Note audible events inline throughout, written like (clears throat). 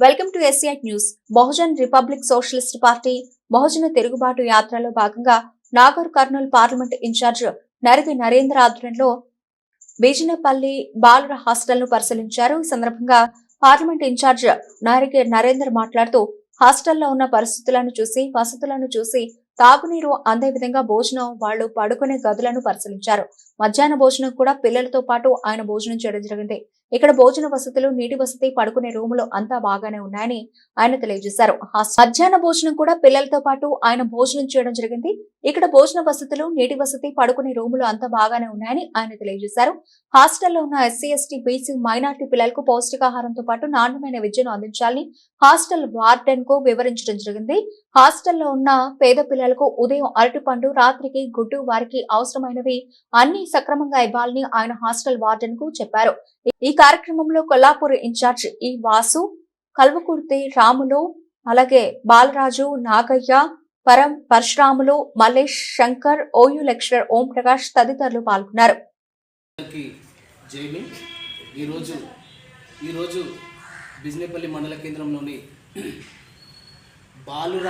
Welcome to SCI news. Bahujan republic socialist party బహుజన తిరుగుబాటు యాత్రలో భాగంగా నాగర్ కర్నూలు పార్లమెంట్ ఇన్ఛార్జ్ నరిది నరేంద్ర ఆధ్వర్యంలో బీజనపల్లి బాలుర హాస్టల్ను పరిశీలించారు. ఈ సందర్భంగా పార్లమెంట్ ఇన్ఛార్జ్ నరికి నరేందర్ మాట్లాడుతూ హాస్టల్లో ఉన్న పరిస్థితులను చూసి వసతులను చూసి తాగునీరు అందే విధంగా భోజనం వాళ్ళు పడుకునే గదులను పరిశీలించారు. మధ్యాహ్న భోజనం కూడా పిల్లలతో పాటు ఆయన భోజనం చేయడం జరిగింది. ఇక్కడ భోజన వసతులు నీటి వసతి పడుకునే రూములు అంతా బాగానే ఉన్నాయని ఆయన తెలియజేశారు. మధ్యాహ్న భోజనం కూడా పిల్లలతో పాటు ఆయన భోజనం చేయడం జరిగింది. ఇక్కడ భోజన వసతులు నీటి వసతి పడుకునే రూములు అంతా బాగానే ఉన్నాయని ఆయన తెలియజేశారు. హాస్టల్లో ఉన్న ఎస్సీ ఎస్టీ బీసీ మైనార్టీ పిల్లలకు పౌష్టికాహారంతో పాటు నాణ్యమైన విద్యను అందించాలని హాస్టల్ వార్డెన్కు వివరించడం జరిగింది. హాస్టల్లో ఉన్న పేద పిల్లలకు ఉదయం అరటిపండు రాత్రికి గుడ్డు వారికి అవసరమైనవి అన్ని సక్రమంగా ఇవ్వాలని ఆయన హాస్టల్ వార్డెన్కు చెప్పారు. ఈ కార్యక్రమంలో కొల్లాపూర్ ఇన్ఛార్జ్ ఈ వాసు కల్వకుర్తి రాములు అలాగే బాలరాజు నాగయ్య పరం పరశురాములు మల్లేష్ శంకర్ ఓయూ లెక్చరర్ ఓం ప్రకాష్ తదితరులు పాల్గొన్నారు. ఈరోజు ఈరోజు బిజినేపల్లి మండల కేంద్రంలోని బాలుర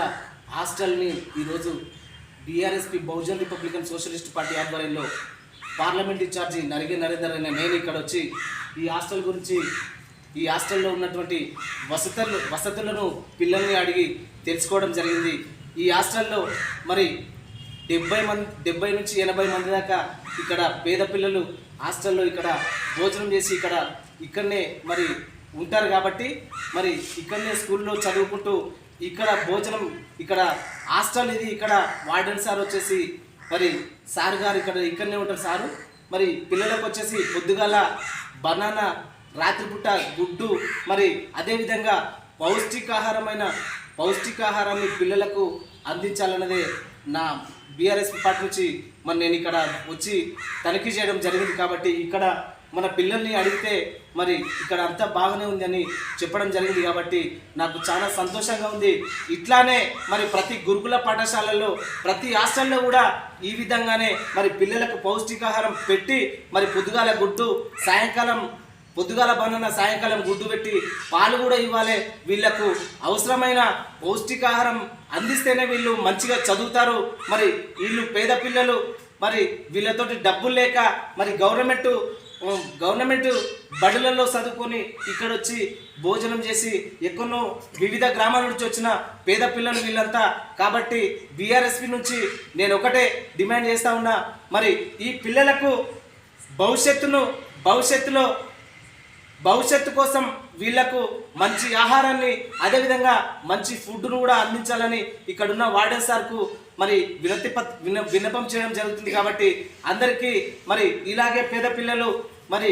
హాస్టల్ని ఈరోజు BRSP Bahujan republican socialist party ఆధ్వర్యంలో పార్లమెంట్ ఇన్ఛార్జి నరిగే నరేందర్ అనే నేను ఇక్కడ వచ్చి ఈ హాస్టల్ గురించి ఈ హాస్టల్లో ఉన్నటువంటి వసతులు వసతులను పిల్లల్ని అడిగి తెలుసుకోవడం జరిగింది. ఈ హాస్టల్లో మరి డెబ్బై మంది డెబ్బై నుంచి ఎనభై మంది దాకా ఇక్కడ పేద పిల్లలు హాస్టల్లో ఇక్కడ భోజనం చేసి ఇక్కడ ఇక్కడనే మరి ఉంటారు కాబట్టి మరి ఇక్కడనే స్కూల్లో చదువుకుంటూ ఇక్కడ భోజనం ఇక్కడ హాస్టల్ ఇది ఇక్కడ వార్డెన్ సార్ వచ్చేసి మరి సార్ గారు ఇక్కడ ఇక్కడనే ఉంటారు సారు. మరి పిల్లలకు వచ్చేసి పొద్దుగాల బనానా రాత్రిపూట గుడ్డు మరి అదేవిధంగా పౌష్టికాహారమైన పౌష్టికాహారాన్ని పిల్లలకు అందించాలన్నదే నా బీఆర్ఎస్ పార్టీ నుంచి మరి నేను ఇక్కడ వచ్చి తనిఖీ చేయడం జరిగింది కాబట్టి ఇక్కడ మన పిల్లల్ని అడిగితే మరి ఇక్కడ అంతా బాగానే ఉంది అని చెప్పడం జరిగింది కాబట్టి నాకు చాలా సంతోషంగా ఉంది. ఇట్లానే మరి ప్రతి గురుకుల పాఠశాలల్లో ప్రతి హాస్టల్లో కూడా ఈ విధంగానే మరి పిల్లలకు పౌష్టికాహారం పెట్టి మరి పొద్దుగాల గుడ్డు సాయంకాలం పొద్దుగాల బనానా సాయంకాలం గుడ్డు పెట్టి పాలు కూడా ఇవ్వాలి. వీళ్ళకు అవసరమైన పౌష్టికాహారం అందిస్తేనే వీళ్ళు మంచిగా చదువుతారు. మరి వీళ్ళు పేద పిల్లలు మరి వీళ్ళతోటి డబ్బులు లేక మరి గవర్నమెంట్ గవర్నమెంట్ బడులలో చదువుకొని ఇక్కడ వచ్చి భోజనం చేసి ఎక్కడో వివిధ గ్రామాల నుంచి వచ్చిన పేద పిల్లలు వీళ్ళంతా. కాబట్టి బీఆర్ఎస్పీ నుంచి నేను ఒకటే డిమాండ్ చేస్తూ ఉన్నా. మరి ఈ పిల్లలకు భవిష్యత్తును భవిష్యత్తులో భవిష్యత్తు కోసం వీళ్ళకు మంచి ఆహారాన్ని అదేవిధంగా మంచి ఫుడ్ను కూడా అందించాలని ఇక్కడున్న వార్డెన్ సార్కు మరి వినతి విన విన్నపం చేయడం జరుగుతుంది కాబట్టి అందరికీ మరి ఇలాగే పేద పిల్లలు మరి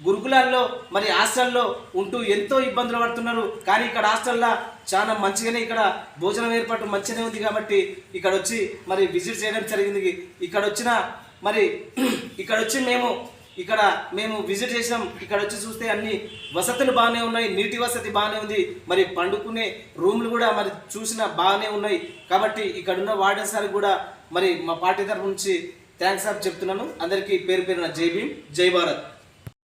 గురుకులాల్లో మరి హాస్టల్లో ఉంటూ ఎంతో ఇబ్బందులు పడుతున్నారు. కానీ ఇక్కడ హాస్టల్లో చాలా మంచిగానే ఇక్కడ భోజనం ఏర్పాటు మంచిగానే ఉంది కాబట్టి ఇక్కడ వచ్చి మరి విజిట్ చేయడం జరిగింది. ఇక్కడ వచ్చిన మరి (clears throat) ఇక్కడ వచ్చి మేము ఇక్కడ మేము విజిట్ చేసాం ఇక్కడ వచ్చి చూస్తే అన్ని వసతులు బాగానే ఉన్నాయి. నీటి వసతి బాగానే ఉంది. మరి పండుకునే రూమ్లు కూడా మరి చూసిన బాగానే ఉన్నాయి. కాబట్టి ఇక్కడ ఉన్న వార్డెన్ సార్ కూడా మరి మా పార్టీ తరఫు నుంచి థ్యాంక్స్ ఆఫ్ చెప్తున్నాను. అందరికీ పేరు పేరున జై భీమ్ జై భారత్.